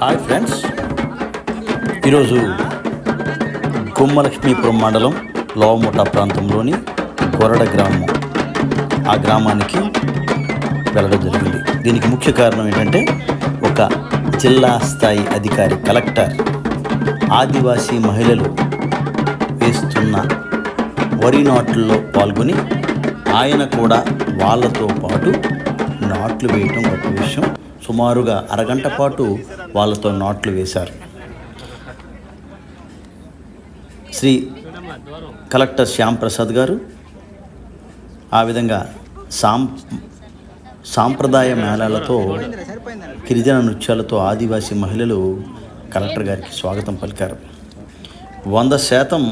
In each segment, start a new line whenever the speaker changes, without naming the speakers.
Hi friends ఈరోజు గుమ్మలక్ష్మీపురం మండలం లోవమూట ప్రాంతంలోని కొరడ గ్రామం. ఆ గ్రామానికి వెళ్ళడం జరిగింది. దీనికి ముఖ్య కారణం ఏంటంటే ఒక జిల్లా స్థాయి అధికారి కలెక్టర్ ఆదివాసీ మహిళలు వేస్తున్న వరి నాట్లలో పాల్గొని ఆయన కూడా వాళ్ళతో పాటు నాట్లు వేయటం గొప్ప విషయం. సుమారుగా అరగంట పాటు వాళ్ళతో నాట్లు వేశారు. శ్రీ కలెక్టర్ శ్యామ్ ప్రసాద్ గారు ఆ విధంగా సాం సాంప్రదాయ మేళాలతో గిరిజన నృత్యాలతో ఆదివాసీ మహిళలు కలెక్టర్ గారికి స్వాగతం పలికారు. వంద శాతం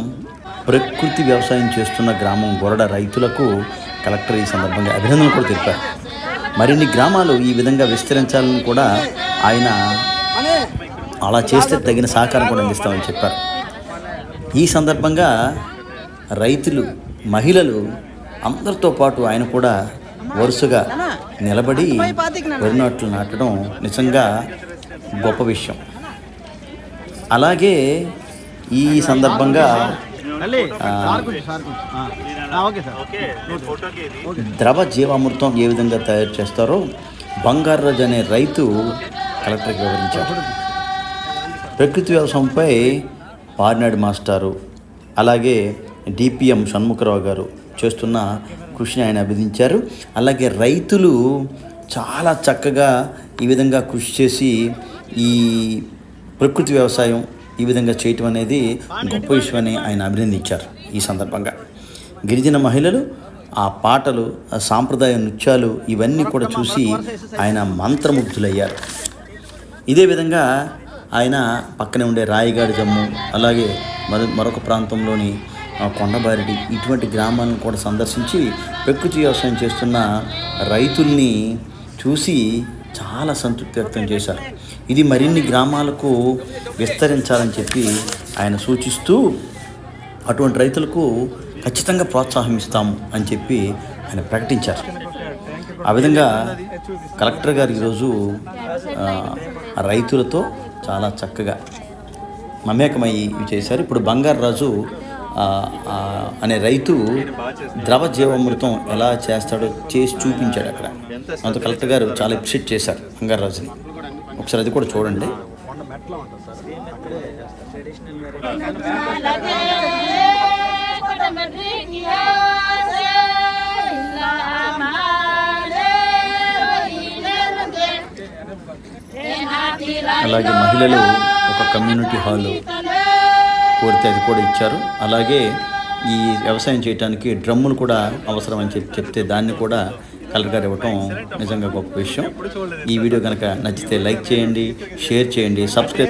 ప్రకృతి వ్యవసాయం చేస్తున్న గ్రామం గొరడ రైతులకు కలెక్టర్ ఈ సందర్భంగా అభినందనలు కూడా తెలిపారు. మరిన్ని గ్రామాలు ఈ విధంగా విస్తరించాలని కూడా ఆయన అలా చేస్తే తగిన సహకారం కూడా అందిస్తామని చెప్పారు. ఈ సందర్భంగా రైతులు మహిళలు అందరితో పాటు ఆయన కూడా వరుసగా నిలబడి వరి నాట్లు నాటడం నిజంగా గొప్ప విషయం. అలాగే ఈ సందర్భంగా ఆ,
ఓకే సార్.
ద్రవ జీవామృతం ఏ విధంగా తయారు చేస్తారో బంగారాజు అనే రైతు కలెక్టర్కి వివరించారు. ప్రకృతి వ్యవసాయంపై పార్నాడు మాస్టారు. అలాగే డిపిఎం షణ్ముఖరావు గారు చేస్తున్న కృషిని ఆయన అభినందించారు. అలాగే రైతులు చాలా చక్కగా ఈ విధంగా కృషి చేసి ఈ ప్రకృతి వ్యవసాయం ఈ విధంగా చేయటం అనేది గొప్ప విషయమని ఆయన అభినందించారు ఈ సందర్భంగా. గిరిజన మహిళలు ఆ పాటలు ఆ సాంప్రదాయ నృత్యాలు ఇవన్నీ కూడా చూసి ఆయన మంత్రముగ్ధులయ్యారు. ఇదే విధంగా ఆయన పక్కనే ఉండే రాయిగాడి జమ్ము అలాగే మరి మరొక ప్రాంతంలోని కొండబారిడి ఇటువంటి గ్రామాలను కూడా సందర్శించి ప్రకృతి వ్యవసాయం చేస్తున్న రైతుల్ని చూసి చాలా సంతృప్తి వ్యక్తం చేశారు. ఇది మరిన్ని గ్రామాలకు విస్తరించాలని చెప్పి ఆయన సూచిస్తూ అటువంటి రైతులకు ఖచ్చితంగా ప్రోత్సాహం ఇస్తాము అని చెప్పి ఆయన ప్రకటించారు. ఆ విధంగా కలెక్టర్ గారు ఈరోజు రైతులతో చాలా చక్కగా మమేకమై ఇవి చేశారు. ఇప్పుడు బంగారు రాజు అనే రైతు ద్రవ జీవామృతం ఎలా చేస్తాడో చేసి చూపించాడు అక్కడ. అంత కలెక్టర్ గారు చాలా ఎప్రిషియేట్ చేశారు బంగారు ఒకసారి అది కూడా చూడండి. అలాగే మహిళలు ఒక కమ్యూనిటీ హాల్ కోరితే అది కూడా ఇచ్చారు. అలాగే ఈ వ్యవసాయం చేయడానికి డ్రమ్ములు కూడా అవసరం అని చెప్పి చెప్తే దాన్ని కూడా కలర్ గారు ఇవ్వటం నిజంగా గొప్ప విషయం. ఈ వీడియో కనుక నచ్చితే లైక్ చేయండి షేర్ చేయండి సబ్స్క్రైబ్